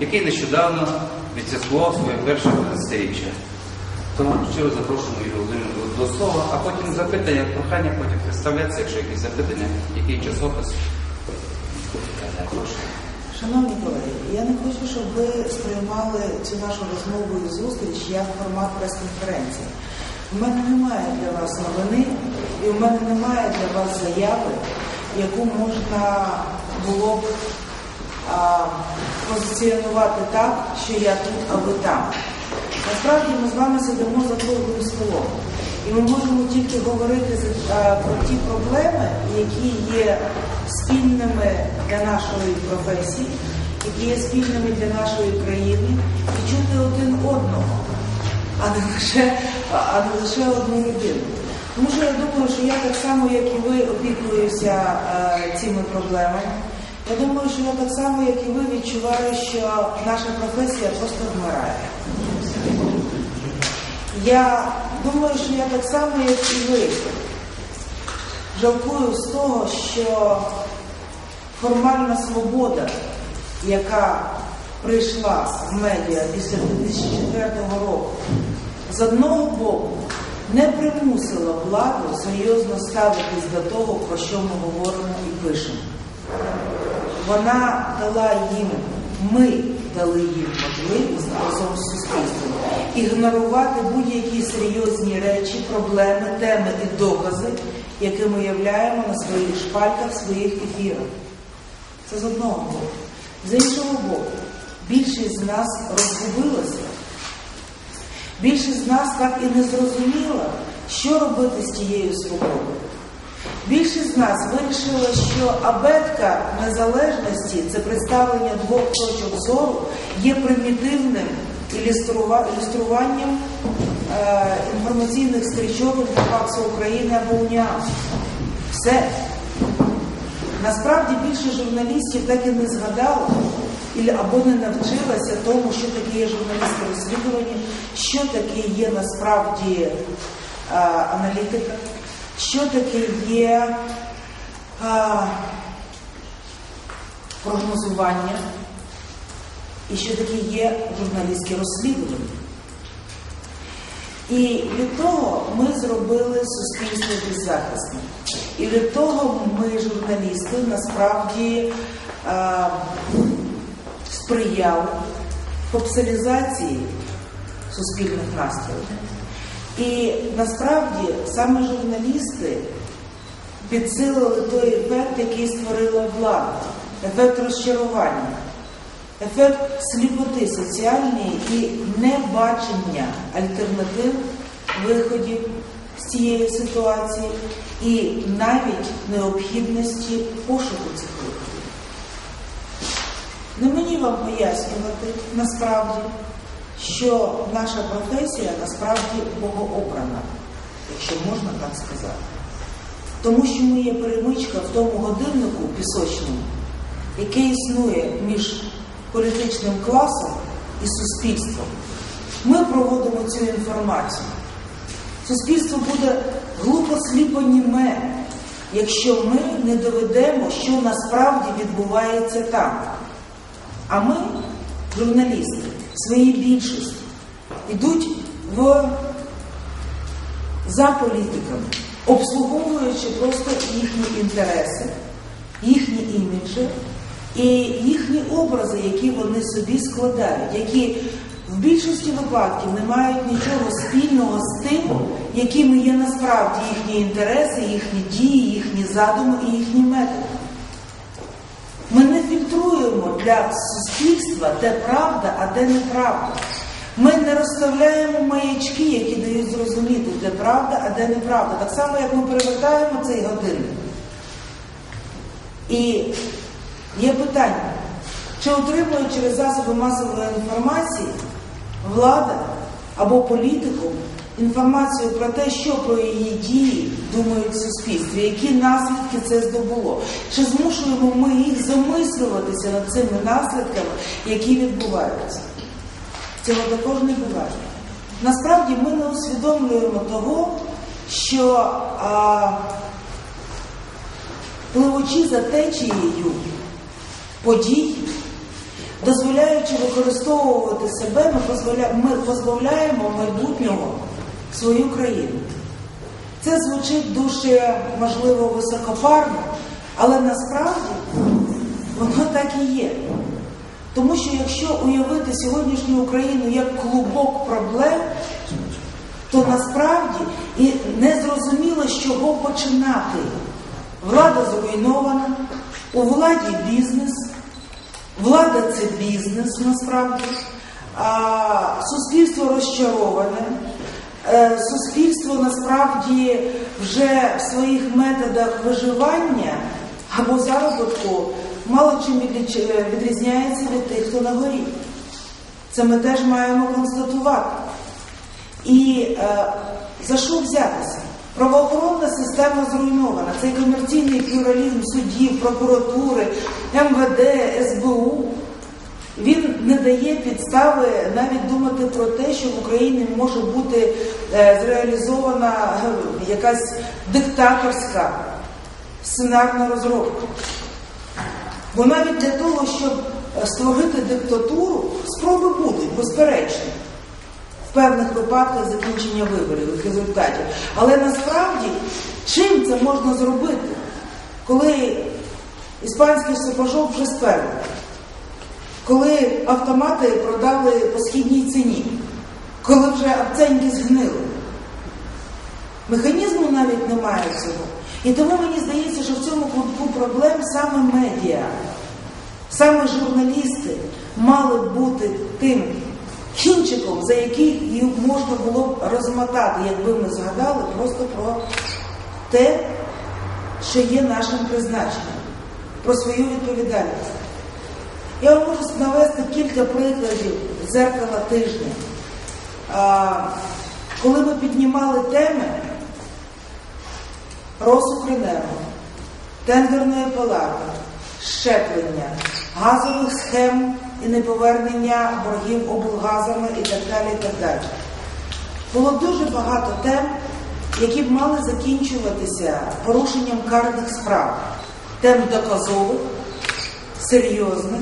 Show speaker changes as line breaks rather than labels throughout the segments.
який нещодавно відсвяткував своє перше 15-річчя. Тому щиро запрошуємо Юрію Володимировну до слова, а потім запитання, прохання, потім представлятися, якщо якісь запитання, який часопис.
Шановні колеги, я не хочу, щоб ви сприймали цю нашу розмову і зустріч як формат прес-конференції. У мене немає для вас новини, і у мене немає для вас заяви, яку можна було б позиціонувати так, що я тут, а ви там. Насправді ми з вами сидимо за круглим столом. І ми можемо тільки говорити про ті проблеми, які є спільними для нашої професії, які є спільними для нашої країни, і чути один одного, а не лише, а- не лише одну людину. Тому що я думаю, що я так само, як і ви, опікуюся цими проблемами. Я думаю, що я так само, як і ви, відчуваю, що наша професія просто вмирає. Я думаю, що я так само, як і ви, жалкую з того, що формальна свобода, яка прийшла в медіа після 2004 року, з одного боку не примусила владу серйозно ставитись до того, про що ми говоримо і пишемо. Вона дала їм, ми дали їм можливість разом з суспільством ігнорувати будь-які серйозні речі, проблеми, теми і докази, які ми являємо на своїх шпальках, своїх ефірах. Це з одного боку. З іншого боку, більшість з нас розгубилася. Більшість з нас так і не зрозуміла, що робити з тією свободою. Більшість з нас вирішила, що абетка незалежності це представлення двох точок зору є примітивним ілюструванням е, інформаційних стрічок Інфопаксу України або УНІА. Все. Насправді більше журналістів так і не згадало або не навчилася тому, що таке є журналістське розслідування, що таке є насправді е, аналітика, що таке є е, прогнозування і що таке є журналістське розслідування. І від того ми зробили суспільство беззахисне. І від того ми, журналісти, насправді е, сприяли попсалізації суспільних настроїв. І насправді саме журналісти підсилили той ефект, який створила влада, ефект розчарування, ефект сліпоти соціальної і небачення альтернатив виходів з цієї ситуації, і навіть необхідності пошуку цих виходів. Не мені вам пояснювати насправді, що наша професія насправді богообрана, якщо можна так сказати. Тому що ми є перемичка в тому годиннику пісочному, який існує між політичним класом і суспільством. Ми проводимо цю інформацію. Суспільство буде глупо сліпо німе, якщо ми не доведемо, що насправді відбувається там. А ми, журналісти, в своїй більшості, йдуть в за політиками, обслуговуючи просто їхні інтереси, їхні іміджі і їхні образи, які вони собі складають, які в більшості випадків не мають нічого спільного з тим, якими є насправді їхні інтереси, їхні дії, їхні задуми і їхні методи. Ми не фільтруємо для суспільства, де правда, а де неправда. Ми не розставляємо маячки, які дають зрозуміти, де правда, а де неправда. Так само, як ми перевертаємо цей годинник. І є питання, чи отримує через засоби масової інформації влада або політикум інформацію про те, що про її дії думають в суспільстві, які наслідки це здобуло. Чи змушуємо ми їх замислюватися над цими наслідками, які відбуваються? Цього також не буває. Насправді ми не усвідомлюємо того, що а, пливучи за течією подій, дозволяючи використовувати себе, ми позбавляємо майбутнього свою країну. Це звучить дуже, можливо, високопарно, але насправді воно так і є. Тому що якщо уявити сьогоднішню Україну як клубок проблем, то насправді і не зрозуміло, з чого починати. Влада зруйнована, у владі бізнес, влада це бізнес насправді, а суспільство розчароване. Е, Суспільство насправді вже в своїх методах виживання або заробітку мало чим відрізняється від тих, хто на горі. Це ми теж маємо констатувати. І е, за що взятися? Правоохоронна система зруйнована. Цей комерційний плюралізм судів, прокуратури, МВД, СБУ. Він не дає підстави навіть думати про те, що в Україні може бути е, зреалізована е, якась диктаторська сценарна розробка. Бо навіть для того, щоб е, створити диктатуру, спроби будуть, безперечно в певних випадках закінчення виборів, їх результатів. Але насправді чим це можна зробити, коли іспанський сапожок вже сперли, коли автомати продали по східній ціні, коли вже акценті згнили? Механізму навіть немає цього. І тому мені здається, що в цьому клубку проблем саме медіа, саме журналісти мали б бути тим кінчиком, за який їх можна було б розмотати, якби ми згадали просто про те, що є нашим призначенням, про свою відповідальність. Я можу навести кілька прикладів зеркала тижня. Коли ми піднімали теми Росукренерго, тендерної палати, щеплення, газових схем і неповернення боргів облгазами і так далі. і так далі. Було дуже багато тем, які б мали закінчуватися порушенням карних справ, тем доказових, серйозних,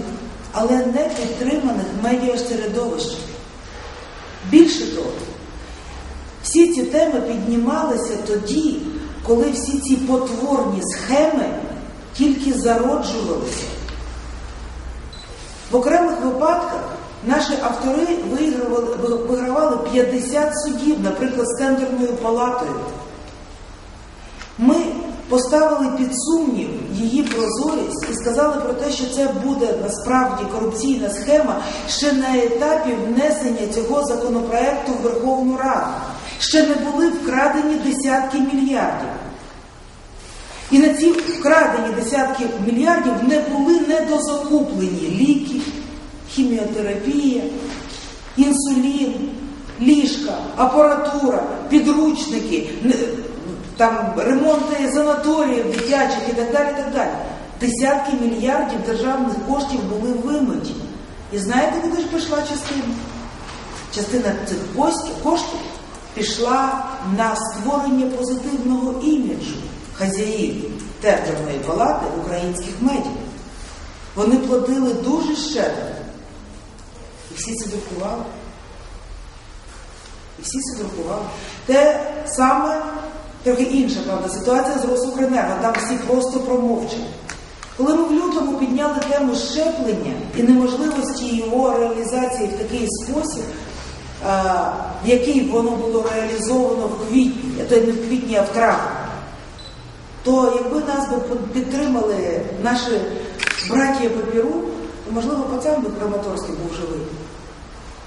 але не підтриманих медіасередовищем. Більше того, всі ці теми піднімалися тоді, коли всі ці потворні схеми тільки зароджувалися. В окремих випадках наші автори вигравали, вигравали 50 судів, наприклад, з тендерною палатою. Ми поставили під сумнів її прозорість і сказали про те, що це буде насправді корупційна схема ще на етапі внесення цього законопроекту в Верховну Раду. Ще не були вкрадені десятки мільярдів. І на ці вкрадені десятки мільярдів не були недозакуплені ліки, хіміотерапія, інсулін, ліжка, апаратура, підручники, там ремонти санаторіїв дитячих і так далі. так далі. Десятки мільярдів державних коштів були вимиті. І знаєте, куди ж пішла частина? Частина цих коштів, пішла на створення позитивного іміджу хазяїв тендерної палати українських медіа. Вони платили дуже щедро. І всі це друкували. І всі це друкували. Те саме, трохи інша, правда, ситуація з Росукренерго, там всі просто промовчали. Коли ми в лютому підняли тему щеплення і неможливості його реалізації в такий спосіб, в який воно було реалізовано в квітні, а то не в квітні, а в травні, то якби нас би підтримали наші братія по Перу, то можливо пацан би Краматорський був живий.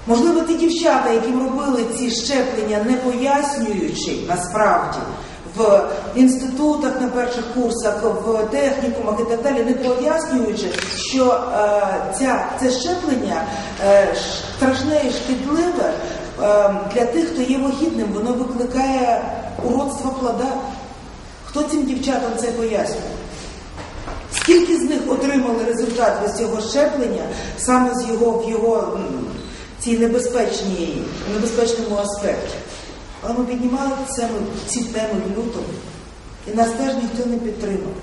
Можливо, ті дівчата, яким робили ці щеплення, не пояснюючи насправді в інститутах на перших курсах, в технікумах і так далі, не пояснюючи, що е, ця, це щеплення е, страшне і шкідливе е, для тих, хто є вагітним, воно викликає уродство плода. Хто цим дівчатам це пояснює? Скільки з них отримали результат від цього щеплення саме з його в його цій небезпечній, небезпечному аспекті? Але ми піднімали це, ці теми в лютому, і нас теж ніхто не підтримав.